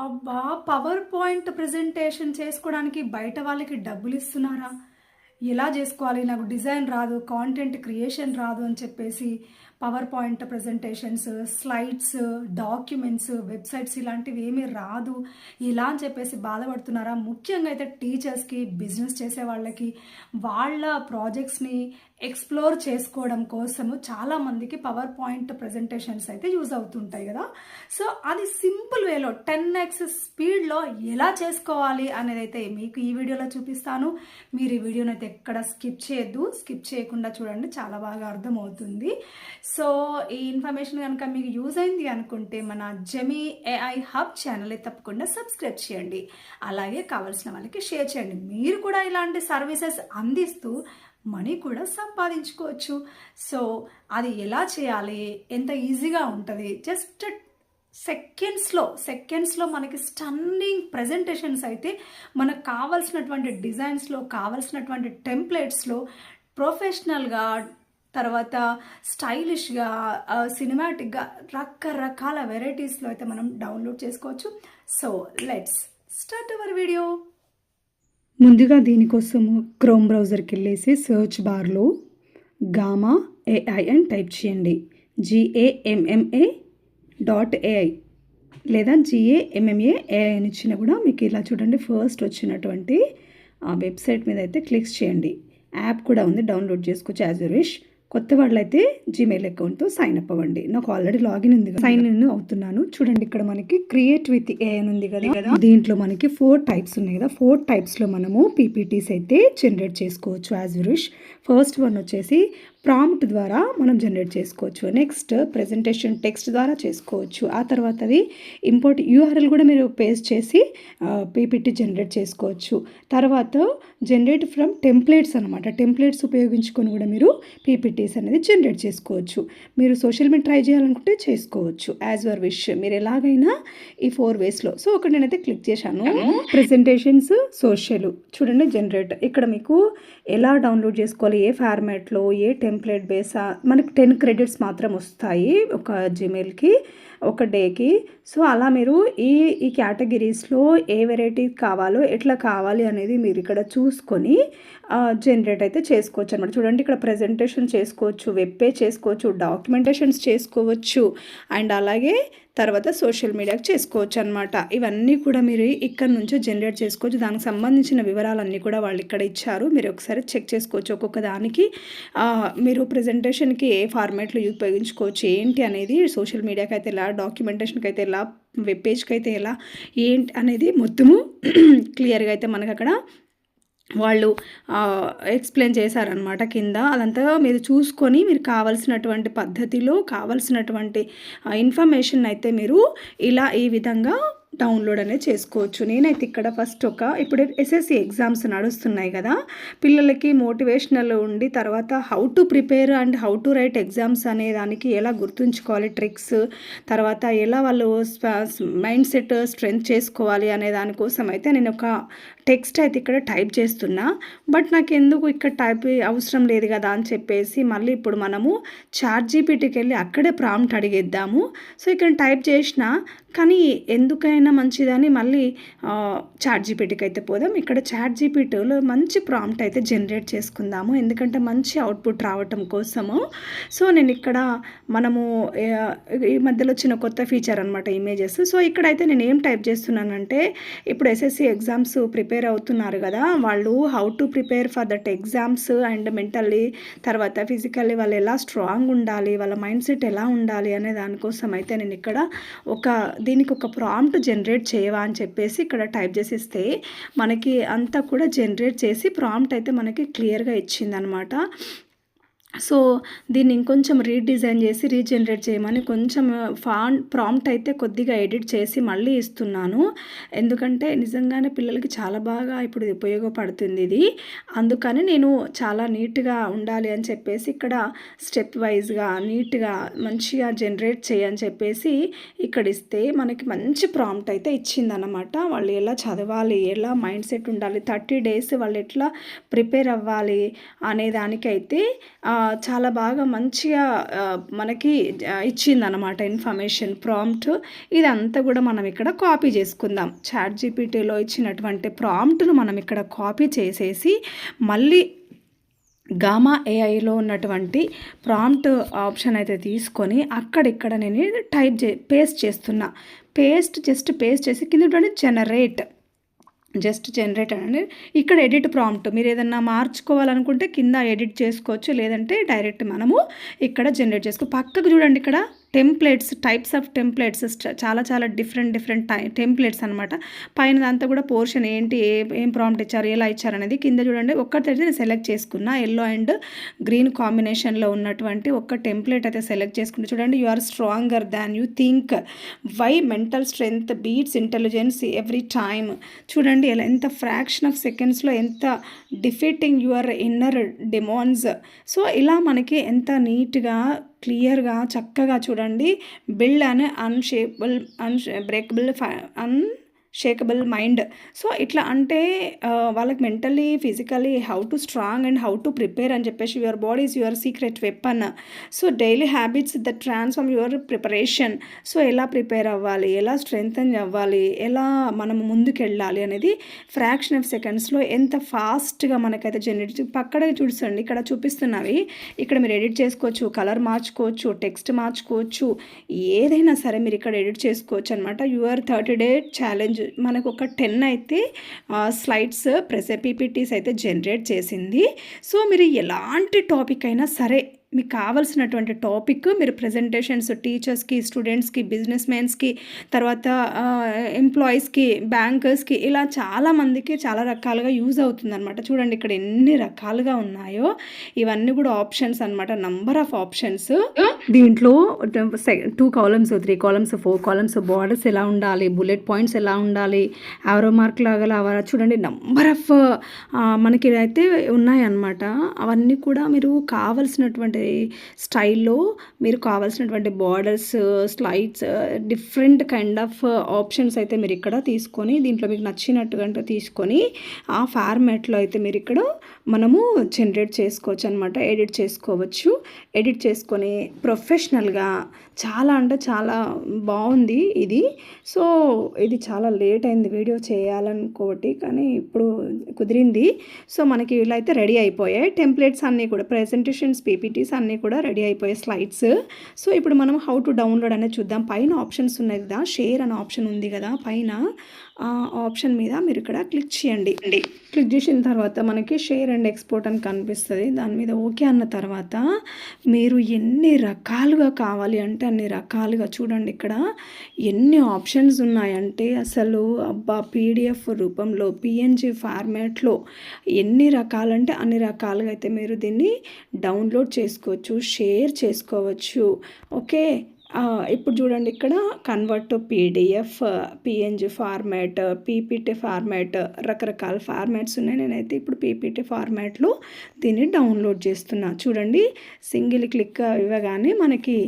అబ్బా power point presentation చేసుకోవడానికి బయట వాళ్ళకి డబ్బులు ఇస్తున్నారా? ఎలా చేసుకోవాలి? నాకు డిజైన్ రాదు కాంటెంట్ క్రియేషన్ రాదు అని చెప్పేసి power point presentations slides documents websites ఇలాంటివి ఏమీ రాదు. ఇలా అని చెప్పేసి బాధపడుతున్నారా? ముఖ్యంగా అయితే టీచర్స్కి బిజినెస్ చేసే వాళ్ళకి వాళ్ళ ప్రాజెక్ట్స్ని ఎక్స్ప్లోర్ చేసుకోవడం కోసము చాలా మందికి పవర్ పాయింట్ ప్రజెంటేషన్స్ అయితే యూజ్ అవుతుంటాయి కదా. సో అది సింపుల్ వేలో టెన్ ఎక్స్ స్పీడ్లో ఎలా చేసుకోవాలి అనేది అయితే మీకు ఈ వీడియోలో చూపిస్తాను. మీరు ఈ వీడియోని అయితే ఎక్కడ స్కిప్ చేయొద్దు. స్కిప్ చేయకుండా చూడండి చాలా బాగా అర్థమవుతుంది. సో ఈ ఇన్ఫర్మేషన్ కనుక మీకు యూజ్ అయింది అనుకుంటే మన జమీ ఏఐ హబ్ ఛానల్ తప్పకుండా సబ్స్క్రైబ్ చేయండి. అలాగే కావాల్సిన వాళ్ళకి షేర్ చేయండి. మీరు కూడా ఇలాంటి సర్వీసెస్ అందిస్తూ మనీ కూడా సంపాదించుకోవచ్చు. సో అది ఎలా చేయాలి? ఎంత ఈజీగా ఉంటుంది? జస్ట్ సెకండ్స్లో సెకండ్స్లో మనకి స్టన్నింగ్ ప్రజెంటేషన్స్ అయితే మనకు కావాల్సినటువంటి డిజైన్స్లో కావాల్సినటువంటి టెంప్లెట్స్లో ప్రొఫెషనల్గా తర్వాత స్టైలిష్గా సినిమాటిక్గా రకరకాల వెరైటీస్లో అయితే మనం డౌన్లోడ్ చేసుకోవచ్చు. So let's start our video. ముందుగా దీనికోసము క్రోమ్ బ్రౌజర్కి వెళ్ళేసి సెర్చ్ బార్లో గామా ఏఐ అని టైప్ చేయండి. జిఏఎంఎంఏ డాట్ ఏఐ లేదా జిఏఎంఎంఏ ఏఐ అని ఇచ్చిన కూడా మీకు ఇలా చూడండి ఫస్ట్ వచ్చినటువంటి ఆ వెబ్సైట్ మీద అయితే క్లిక్ చేయండి. యాప్ కూడా ఉంది డౌన్లోడ్ చేసుకోవచ్చు యాజ్ యూ విష్. కొత్త వాళ్ళైతే జీమెయిల్ అకౌంట్తో సైన్ అప్ అవ్వండి. నాకు ఆల్రెడీ లాగిన్ ఉంది సైన్ ఇన్ అవుతున్నాను. చూడండి ఇక్కడ మనకి క్రియేట్ విత్ ఏ అని ఉంది కదా. దీంట్లో మనకి ఫోర్ టైప్స్ ఉన్నాయి కదా. ఫోర్ టైప్స్లో మనము పీపీటీస్ అయితే జనరేట్ చేసుకోవచ్చు యాజ్ విష్ ఫస్ట్ వన్ వచ్చేసి ప్రాంప్ట్ ద్వారా మనం జనరేట్ చేసుకోవచ్చు. నెక్స్ట్ ప్రెజెంటేషన్ టెక్స్ట్ ద్వారా చేసుకోవచ్చు. ఆ తర్వాత అది ఇంపోర్ట్ యూఆర్ఎల్ కూడా మీరు పేస్ట్ చేసి పీపీటీ జనరేట్ చేసుకోవచ్చు. తర్వాత జనరేట్ ఫ్రమ్ టెంప్లెట్స్ అనమాట టెంప్లెట్స్ ఉపయోగించుకొని కూడా మీరు పీపీటీస్ అనేది జనరేట్ చేసుకోవచ్చు. మీరు సోషల్ మీడియా ట్రై చేయాలనుకుంటే చేసుకోవచ్చు. యాజ్ యువర్ విష్ మీరు ఎలాగైనా ఈ ఫోర్ వేస్లో సో ఒకటి నేనైతే క్లిక్ చేశాను. ప్రెజెంటేషన్స్ సోషల్ చూడండి జనరేట్ ఇక్కడ మీకు ఎలా డౌన్లోడ్ చేసుకోవాలి ఏ ఫార్మాట్లో ఏ టెంప్లెట్ బేసా మనకి టెన్ క్రెడిట్స్ మాత్రం వస్తాయి ఒక జీమెయిల్కి ఒక డేకి సో అలా మీరు ఈ ఈ కేటగిరీస్లో ఏ వెరైటీ కావాలో ఎట్లా కావాలి అనేది మీరు ఇక్కడ చూసుకొని జనరేట్ అయితే చేసుకోవచ్చు అనమాట చూడండి ఇక్కడ ప్రజెంటేషన్ చేసుకోవచ్చు వెబ్ పే చేసుకోవచ్చు డాక్యుమెంటేషన్స్ చేసుకోవచ్చు. అండ్ అలాగే తర్వాత సోషల్ మీడియాకి చేసుకోవచ్చు అనమాట ఇవన్నీ కూడా మీరు ఇక్కడ నుంచే జనరేట్ చేసుకోవచ్చు. దానికి సంబంధించిన వివరాలన్నీ కూడా వాళ్ళు ఇక్కడ ఇచ్చారు. మీరు ఒకసారి చెక్ చేసుకోవచ్చు ఒక్కొక్క దానికి. మీరు ప్రజెంటేషన్కి ఏ ఫార్మాట్లో ఉపయోగించుకోవచ్చు ఏంటి అనేది సోషల్ మీడియాకి అయితే ఎలా డాక్యుమెంటేషన్కి అయితే ఎలా వెబ్ పేజ్కి అయితే ఎలా ఏంటి అనేది మొత్తము క్లియర్గా అయితే మనకు అక్కడ వాళ్ళు ఎక్స్ప్లెయిన్ చేశారనమాట కింద. అదంతా మీరు చూసుకొని మీరు కావలసినటువంటి పద్ధతిలో కావలసినటువంటి ఇన్ఫర్మేషన్ అయితే మీరు ఇలా ఈ విధంగా డౌన్లోడ్ అనేది చేసుకోవచ్చు. నేనైతే ఇక్కడ ఫస్ట్ ఒక ఇప్పుడు ఎస్ఎస్సి ఎగ్జామ్స్ నడుస్తున్నాయి కదా పిల్లలకి మోటివేషనల్ ఉండి తర్వాత how to prepare and how to write exams అనే దానికి ఎలా గుర్తుంచుకోవాలి ట్రిక్స్ తర్వాత ఎలా వాళ్ళు మైండ్ సెట్ స్ట్రెంగ్త్ చేసుకోవాలి అనే దానికోసం అయితే నేను ఒక టెక్స్ట్ అయితే ఇక్కడ టైప్ చేస్తున్నా. బట్ నాకు ఎందుకు ఇక్కడ టైప్ అవసరం లేదు కదా అని చెప్పేసి మళ్ళీ ఇప్పుడు మనము చాట్ జీపీటీకి వెళ్ళి అక్కడే ప్రాంప్ట్ అడిగేద్దాము. సో ఇక్కడ టైప్ చేసిన కానీ ఎందుకైనా మంచిదని మళ్ళీ చాట్ జీపీటీకి అయితే పోదాం. ఇక్కడ చాట్ జీపీటీలో మంచి ప్రాంప్ట్ అయితే జనరేట్ చేసుకుందాము. ఎందుకంటే మంచి అవుట్పుట్ రావటం కోసము. సో నేను ఇక్కడ మనము ఈ మధ్యలో వచ్చిన కొత్త ఫీచర్ అనమాట ఇమేజెస్. సో ఇక్కడైతే నేను ఏం టైప్ చేస్తున్నానంటే ఇప్పుడు ఎస్ఎస్సి ఎగ్జామ్స్ ప్రిపేర్ అవుతున్నారు కదా వాళ్ళు how to prepare for that exams and mentally తర్వాత ఫిజికల్లీ వాళ్ళు ఎలా స్ట్రాంగ్ ఉండాలి వాళ్ళ మైండ్ సెట్ ఎలా ఉండాలి అనే దానికోసం అయితే నేను ఇక్కడ ఒక దీనికి ఒక ప్రాంప్ట్ జనరేట్ చేయవా అని చెప్పేసి ఇక్కడ టైప్ చేసిస్తే మనకి అంతా కూడా జనరేట్ చేసి ప్రాంప్ట్ అయితే మనకి క్లియర్గా ఇచ్చిందనమాట సో దీన్ని ఇంకొంచెం రీడిజైన్ చేసి రీజనరేట్ చేయమని కొంచెం ఫాన్ ప్రాంప్ట్ అయితే కొద్దిగా ఎడిట్ చేసి మళ్ళీ ఇస్తున్నాను. ఎందుకంటే నిజంగానే పిల్లలకి చాలా బాగా ఇప్పుడు ఉపయోగపడుతుంది ఇది. అందుకని నేను చాలా నీట్గా ఉండాలి అని చెప్పేసి ఇక్కడ స్టెప్ వైజ్గా నీట్గా మంచిగా జనరేట్ చేయని చెప్పేసి ఇక్కడ ఇస్తే మనకి మంచి ప్రాంప్ట్ అయితే ఇచ్చిందనమాట వాళ్ళు ఎలా చదవాలి ఎలా మైండ్ సెట్ ఉండాలి థర్టీ డేస్ వాళ్ళు ఎట్లా ప్రిపేర్ అవ్వాలి అనే దానికైతే చాలా బాగా మంచిగా మనకి ఇచ్చిందనమాట ఇన్ఫర్మేషన్ ప్రాంప్ట్. ఇదంతా కూడా మనం ఇక్కడ కాపీ చేసుకుందాం. చాట్ జీపీటీలో ఇచ్చినటువంటి ప్రాంప్ట్ను మనం ఇక్కడ కాపీ చేసేసి మళ్ళీ గామా ఏఐలో ఉన్నటువంటి ప్రాంప్ట్ ఆప్షన్ అయితే తీసుకొని అక్కడిక్కడ నేను టైప్ చే పేస్ట్ చేస్తున్నా. పేస్ట్ జస్ట్ పేస్ట్ చేసి కింద జనరేట్. జస్ట్ జనరేట్ అండి ఇక్కడ ఎడిట్ ప్రాంప్ట్. మీరు ఏదన్నా మార్చుకోవాలనుకుంటే కింద ఎడిట్ చేసుకోవచ్చు లేదంటే డైరెక్ట్ మనము ఇక్కడ జనరేట్ చేసుకో. పక్కకు చూడండి ఇక్కడ. టెంప్లెట్స్ టైప్స్ ఆఫ్ టెంప్లెట్స్ చాలా చాలా డిఫరెంట్ డిఫరెంట్ టై టెంప్లెట్స్ అనమాట పైన అంతా కూడా పోర్షన్ ఏంటి ఏ ఏం ప్రాంప్ట్ ఇచ్చారు ఎలా ఇచ్చారు అనేది కింద చూడండి. ఒక్కటైతే నేను సెలెక్ట్ చేసుకున్నా. ఎల్లో అండ్ గ్రీన్ కాంబినేషన్లో ఉన్నటువంటి ఒక్క టెంప్లెట్ అయితే సెలెక్ట్ చేసుకుంటే. చూడండి you are stronger than you think. Why mental strength beats intelligence every time. చూడండి ఎలా ఎంత ఫ్రాక్షన్ ఆఫ్ సెకండ్స్లో ఎంత defeating your inner demons so ఇలా మనకి ఎంత నీట్గా క్లియర్గా చక్కగా చూడండి. Build un unshapeable unbreakable unshakeable mind so ఇట్లా అంటే వాళ్ళకి mentally physically how to strong and how to prepare అని చెప్పేసి your body is your secret weapon so daily habits the transform your preparation so ఎలా ప్రిపేర్ అవ్వాలి? ఎలా strengthen అవ్వాలి? ఎలా మనం ముందుకెళ్ళాలి అనేది ఫ్రాక్షన్ ఆఫ్ సెకండ్స్లో ఎంత ఫాస్ట్గా మనకైతే జనరేట్ పక్కన చూడండి ఇక్కడ చూపిస్తున్నవి. ఇక్కడ మీరు ఎడిట్ చేసుకోవచ్చు కలర్ మార్చుకోవచ్చు టెక్స్ట్ మార్చుకోవచ్చు ఏదైనా సరే మీరు ఇక్కడ ఎడిట్ చేసుకోవచ్చు అనమాట యువర్ థర్టీ డే ఛాలెంజ్ మనకు ఒక టెన్ అయితే స్లైడ్స్ ప్రెస్ పీపీటీస్ అయితే జనరేట్ చేసింది. సో మీరు ఎలాంటి టాపిక్ అయినా సరే మీకు కావాల్సినటువంటి టాపిక్ మీరు ప్రజెంటేషన్స్ టీచర్స్కి స్టూడెంట్స్కి బిజినెస్ మ్యాన్స్కి తర్వాత ఎంప్లాయీస్కి బ్యాంకర్స్కి ఇలా చాలామందికి చాలా రకాలుగా యూజ్ అవుతుందన్నమాట. చూడండి ఇక్కడ ఎన్ని రకాలుగా ఉన్నాయో. ఇవన్నీ కూడా ఆప్షన్స్ అనమాట నంబర్ ఆఫ్ ఆప్షన్స్. దీంట్లో two columns three columns four columns borders ఎలా ఉండాలి బుల్లెట్ పాయింట్స్ ఎలా ఉండాలి ఎవరో మార్క్ లాగా అవరా చూడండి నంబర్ ఆఫ్ మనకి అయితే ఉన్నాయన్నమాట అవన్నీ కూడా మీరు కావలసినటువంటి స్టైల్లో మీరు కావాల్సినటువంటి borders slides different kind of options అయితే మీరు ఇక్కడ తీసుకొని దీంట్లో మీకు నచ్చినట్టుగా తీసుకొని ఆ ఫార్మాట్లో అయితే మీరు ఇక్కడ మనము జనరేట్ చేసుకోవచ్చు అనమాట ఎడిట్ చేసుకోవచ్చు. ఎడిట్ చేసుకొని ప్రొఫెషనల్గా చాలా అంటే చాలా బాగుంది ఇది. సో ఇది చాలా లేట్ అయింది వీడియో చేయాలనుకోటి కానీ ఇప్పుడు కుదిరింది. సో మనకి ఇలా అయితే రెడీ అయిపోయాయి. టెంప్లెట్స్ అన్నీ కూడా ప్రెజెంటేషన్స్ పీపీటీస్ అన్నీ కూడా రెడీ అయిపోయాయి స్లైడ్స్. సో ఇప్పుడు మనం హౌ టు డౌన్లోడ్ అనేది చూద్దాం. పైన ఆప్షన్స్ ఉన్నాయి కదా. షేర్ అనే ఆప్షన్ ఉంది కదా. పైన ఆప్షన్ మీద మీరు ఇక్కడ క్లిక్ చేయండి. క్లిక్ చేసిన తర్వాత మనకి షేర్ అండ్ ఎక్స్పోర్ట్ అని కనిపిస్తుంది. దాని మీద ఓకే అన్న తర్వాత మీరు ఎన్ని రకాలుగా కావాలి అంటే అన్ని రకాలుగా చూడండి ఇక్కడ. ఎన్ని ఆప్షన్స్ ఉన్నాయంటే అసలు అబ్బా పీడిఎఫ్ రూపంలో పిఎన్జి ఫార్మాట్లో ఎన్ని రకాలంటే అన్ని రకాలుగా అయితే మీరు దీన్ని డౌన్లోడ్ చేసుకోవచ్చు షేర్ చేసుకోవచ్చు. ఓకే ఇప్పుడు చూడండి ఇక్కడ convert to PDF PNG format PPT format రకరకాల ఫార్మాట్స్ ఉన్నాయి. నేనైతే ఇప్పుడు పీపీటీ ఫార్మాట్లో దీన్ని డౌన్లోడ్ చేస్తున్నా. చూడండి సింగిల్ క్లిక్ ఇవ్వగానే మనకి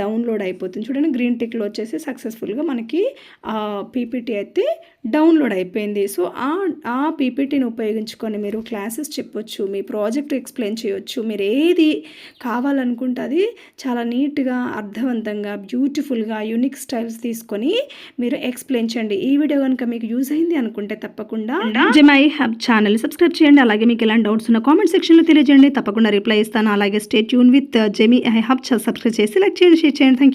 డౌన్లోడ్ అయిపోతుంది. చూడండి గ్రీన్ టిక్లో వచ్చేసి సక్సెస్ఫుల్గా మనకి పీపీటీ అయితే డౌన్లోడ్ అయిపోయింది. సో ఆ ఆ పీపీటీని ఉపయోగించుకొని మీరు క్లాసెస్ చెప్పొచ్చు మీ ప్రాజెక్ట్ ఎక్స్ప్లెయిన్ చేయొచ్చు. మీరు ఏది కావాలనుకుంటే అది చాలా నీట్గా అర్థవంతంగా బ్యూటిఫుల్గా యూనిక్ స్టైల్స్ తీసుకొని మీరు ఎక్స్ప్లెయిన్ చేయండి. ఈ వీడియో కనుక మీకు యూజ్ అయింది అనుకుంటే తప్పకుండా జెమై హబ్ ఛానల్. సబ్స్క్రైబ్ చేయండి. అలాగే మీకు ఎలాంటి డౌట్స్ ఉన్న కామెంట్ సెక్షన్లో తెలియజేయండి. తప్పకుండా రిప్లై ఇస్తాను. అలాగే stay tune with Jamie hub subscribe చేసి లైక్ చేయండి. షేర్ చేయండి థ్యాంక్ యూ